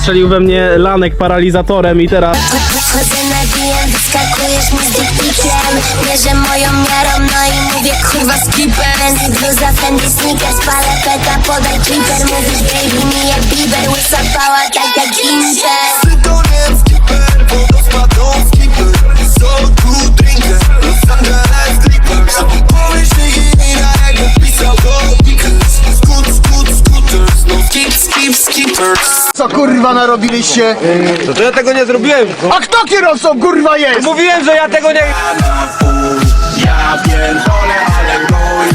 strzelił we mnie lanek paralizatorem i teraz... Chodzę na DM, wyskakujesz mi z dickpikiem Bierze moją miarą, no i mówię kurwa skipper bluza, Fendi sneakers, palę peta, podaj kliper Mówisz baby, mi jak Bieber, łysa pała, tak jak Ginger. Skip, skip, skippers co kurwa narobiliście? To, to ja tego nie zrobiłem. No. A kto kierowcą kurwa jest? Mówiłem, że ja tego nie... Ja ale.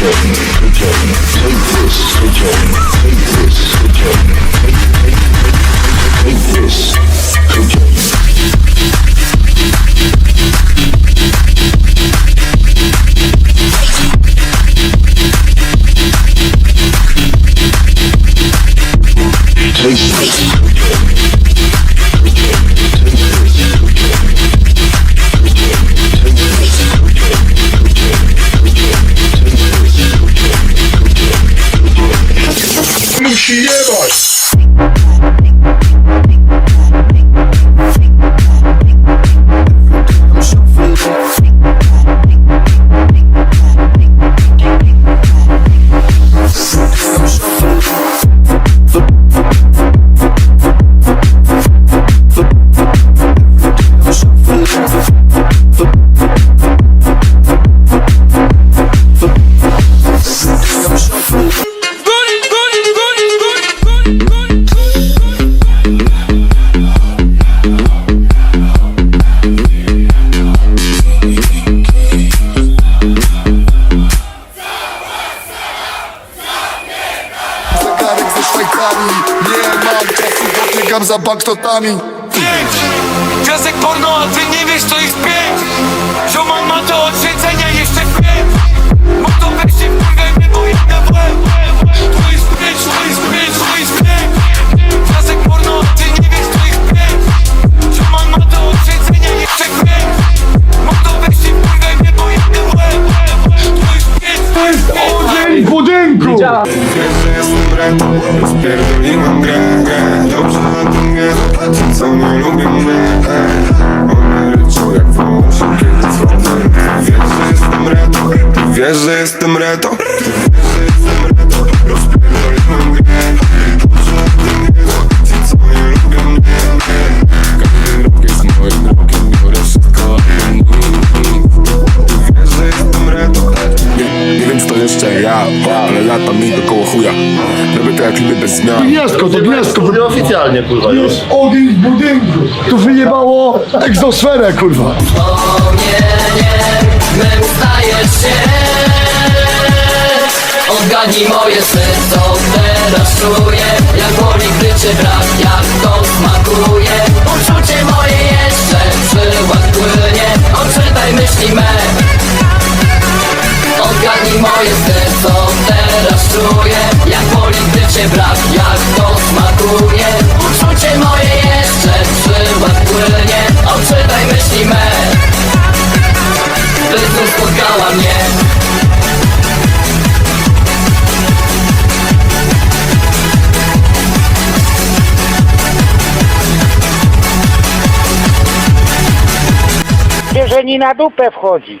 take this. take this. Biegam za bankrotami Pięć, gwiazdek porno, a ty ładnie pływa. Jest ogień w budynku. Tu wyjebało egzosferę, kurwa. O nie, nie, się Odgadnij moje serce, teraz czuję Jak boli, gdy cię brak, jak to smakuje Uczucie moje jeszcze, przyład Odczytaj myśli me Odgadnij moje serce, teraz czuję. Jak cię brak, jak to smakuje. Uczucie moje jeszcze przyład płynie Odczytaj myśli me. Ty znów spotkała mnie. Jeżeli na dupę wchodzi,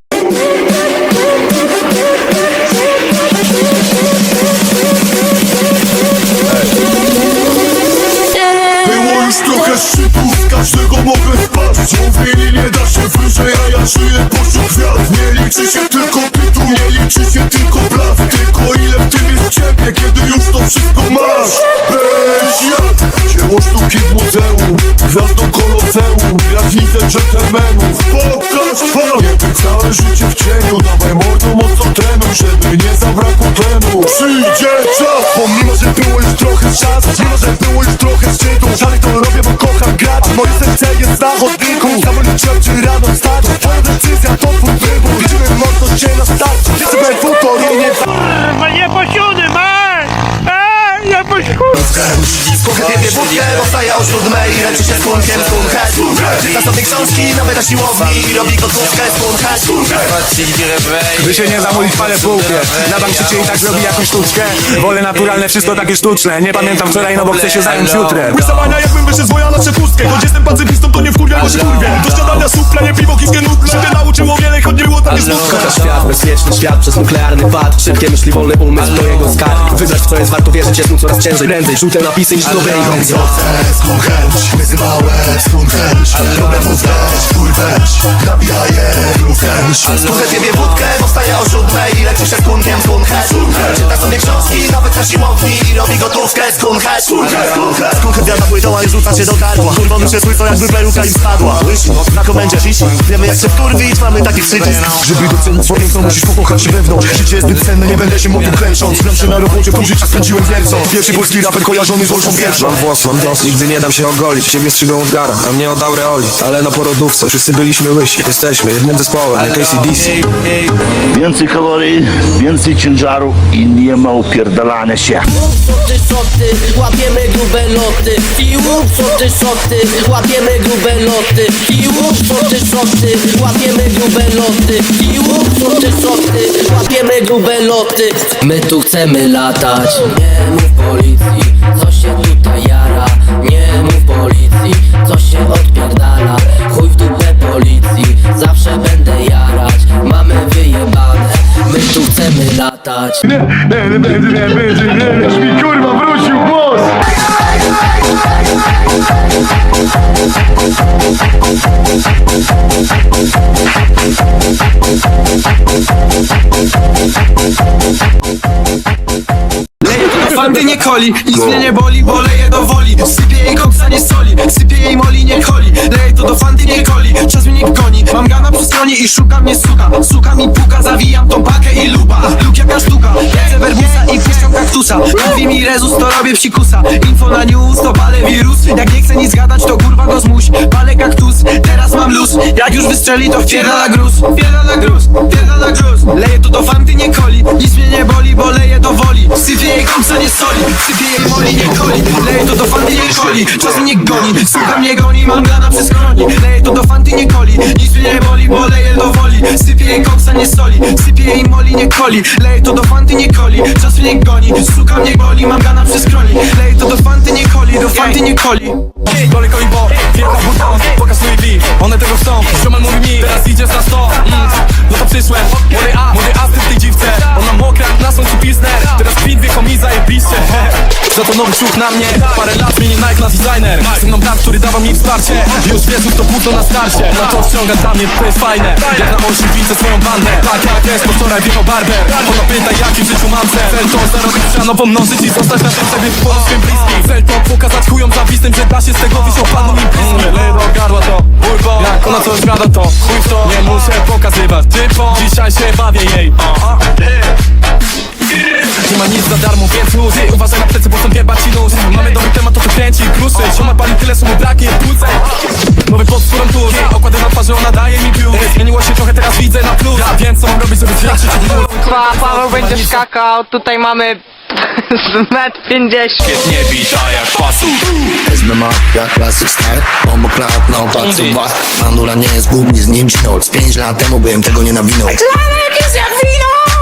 żyję pośród gwiazd Nie liczy się tylko tytuł, nie liczy się tylko blask Tylko ile w tym jest ciebie, kiedy już to wszystko masz. Ja, dzieło sztuki w muzeum Gwiazdą koloseum, gwiazdnicę dżentelmenów Pokaż twarz, nie być całe życie w cieniu Dawaj mordą mocno trenuj, żeby nie zabrakło tlenu. Przyjdzie czas, pomimo że było już trochę czas Mimo że było już serce jest na chodniku. Zawolniczyłem czy rano wstać Twoja decyzja to twój wybór Liczyłem mocno cię na start Ty sobie futor i nie Nie posiudy, man! Eee, nie posiudy! Kiedy budkę dostaje o siódmej Leczy się z punkiem skunhead Czyta sobie książki, nawet na siłowni Robi gotówkę skunhead By się nie zamówić palę w półkę Na bank krzyczy i tak robi jakąś sztuczkę. Wolę naturalne, wszystko takie sztuczne. Nie pamiętam wczoraj, no bo chcę się zająć jutrem. Łysowania jakbym wyszedł z woja na przepustkę. Choć jestem pacyfistą, to nie wkurwia, bo się kurwię. Do śniadania suple, nie piwo, kiskie nutle. Żeby nauczyło wiele, choć nie było takie smutne Kocha świat, bezpieczny świat przez nuklearny pad Szybkie myśli, wolny umysł to jego skarb Wybrać w co jest warto wierzyć jest mu coraz ciężej. Prędzej żółte napisy niż dobre inwencje wyzywałem Nabijaję lufęć Skuchę ciebie wódkę, powstaje o siódmej I leczy się z kunkiem skunhead Czyta sobie książki, nawet na siłowni. I robi gotówkę skunhead Skunhead wiada płytą, i rzuca się do gardła. Już jest łyso, jakby peruka im spadła. Na komendzie wisi. Wiemy jak się wkurwić, mamy taki przycisk. Żeby docenić swoje, musisz pokochać się wewnątrz. Życie jest zbyt cenne, nie będę się mówił klęcząc Znam się na robocie, pół życia spędziłem wiercąc Pierwszy polski raper kojarzony z Olszą pierwszą Mam włos, mam dos, nigdy nie dam się ogolić. Ciebie strzygą od gara, a mnie od aureoli Ale na porodówce, wszyscy byliśmy łysi. Jesteśmy jednym zespołem, jak ACDC Więcej kalorii, więcej ciężaru i nie ma upierdalania się. Soty, soty, łapiemy grube loty. I łup, soty, soty, łapiemy grube loty. I łup, soty, soty, łapiemy grube loty. I łup, soty, soty, łapiemy grube loty. My tu chcemy latać Nie mów policji, co się tutaj jara. Nie mów policji, co się odpierdala. Chuj w dupę policji, zawsze będę jarać. Mamy wyjebane, my tu chcemy latać. Nie, nie, nie, nie, nie, nie, nie, już mi kurwa wrócił głos fanty nie coli Nic mnie nie boli, bo leje do woli. Sypię jej koksa nie soli Sypię jej moli nie coli Leje to do fanty nie coli Czas mnie goni. Mam gana stronie i szukam mnie suka Suka mi puka, zawijam tą pakę i luba. Luk jaka sztuka. Jedzę werbusa i puszczam kaktusa Mówi mi rezus, to robię psikusa. Info na news, to palę wirus. Jak nie chcę nic gadać, to kurwa go zmuś. Palę kaktus, teraz mam luz. Jak już wystrzeli, to wpierdala gruz. Wpierdala gruz, wpierdala gruz. Leje to do fanty nie coli. Nic mnie nie boli, bo leje do woli. Sypię jej koksa nie soli. Sypię jej moli nie coli. Leje to do fanty nie coli. Czas mnie goni, słucha mnie goni Mam gana przy skroni Leje to do fanty nie coli. Nic mnie nie boli, bo leje do woli. Sypię jej koksa nie soli. Sypię jej moli nie coli. Leje to do fanty nie coli. Czas mnie goni, słucha mnie boli Mam gana przy skroni Leje to do fanty nie coli. Do fanty nie coli. Daleko i bo, wielka buta, pokaż swój beat. One tego chcą, ziomal mówi mi Teraz idziesz na sto, mm. no to przyszłem. Młody A, młody A z tej dziwce. Ona mokra, na słońcu Za to nowy ciuch na mnie. Parę lat zmienił Nike na designer. Ze mną brat, który dawał mi wsparcie. Już wiedzów to płótno na starcie. No to wciąga dla mnie, to jest fajne. Jak na osi widzę swoją bandę. Tak jak jest, bo wczoraj wjechał barber. Ona pyta jaki w życiu mam cel Cel to zarobić siano, pomnożyć i zostać na tym sobie po swym bliskim. Cel to pokazać chujom zawistym, że da się z tego wisią padną im Leje do gardła to urbo Jak ona coś gada to chuj w to. Nie muszę pokazywać. Typo Dzisiaj się bawię jej nie ma nic za darmo, więc luz. Uważaj na plecy, bo są wierba ci nóż Mamy dobry temat, to to kręci i kruszy Sioma pali tyle, słowo braknie płucej Nowy pod skórą tuż Okłady na twarzy, ona daje mi piór Zmieniło się trochę, teraz widzę na plus. Ja wiem, co mam robić, żeby zwiększyć Pa, Paweł będzie skakał, tutaj mamy z metr 50 Nie bita jak pasu SBMA jak klasyk style Obok lat na oparcu bach Mandura nie jest głównie z nim. Noc Pięć lat temu bym tego nie nawinął. Klamek jest jak wino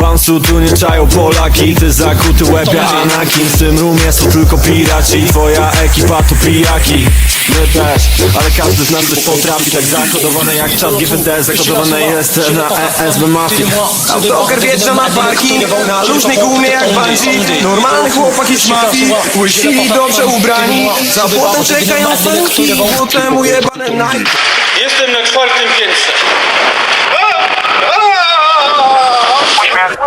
Bansu tu nie czają Polaki Ty zakuty łebia Anakin W tym rumie są tylko piraci? Twoja ekipa to pijaki. My też, ale każdy z nas coś potrafi. Tak zakodowane jak czat GPD Zakodowane jest na ESB Mafii. Autokar wjeżdża na parking Na luźnej gumie jak bungee Normalny chłopak jest z mafii. Łysi dobrze ubrani. Za płotem czekają felki Potem ujebane Nike Jestem na czwartym piętrze.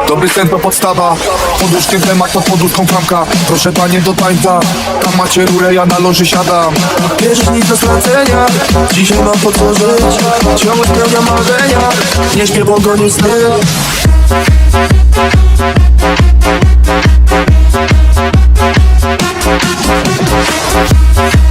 Dobry sen to podstawa. Poduszkiem temat pod poduszką klamka. Proszę panie do tańca. Tam macie rurę, ja na loży siadam. Bierzesz nic do stracenia. Dzisiaj mam po co żyć. Ciągle spełniam marzenia. Nie śpię, bo gonię sny. Taxi,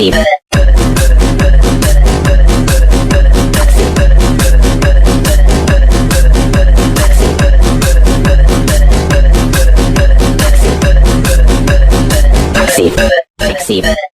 Así. Así.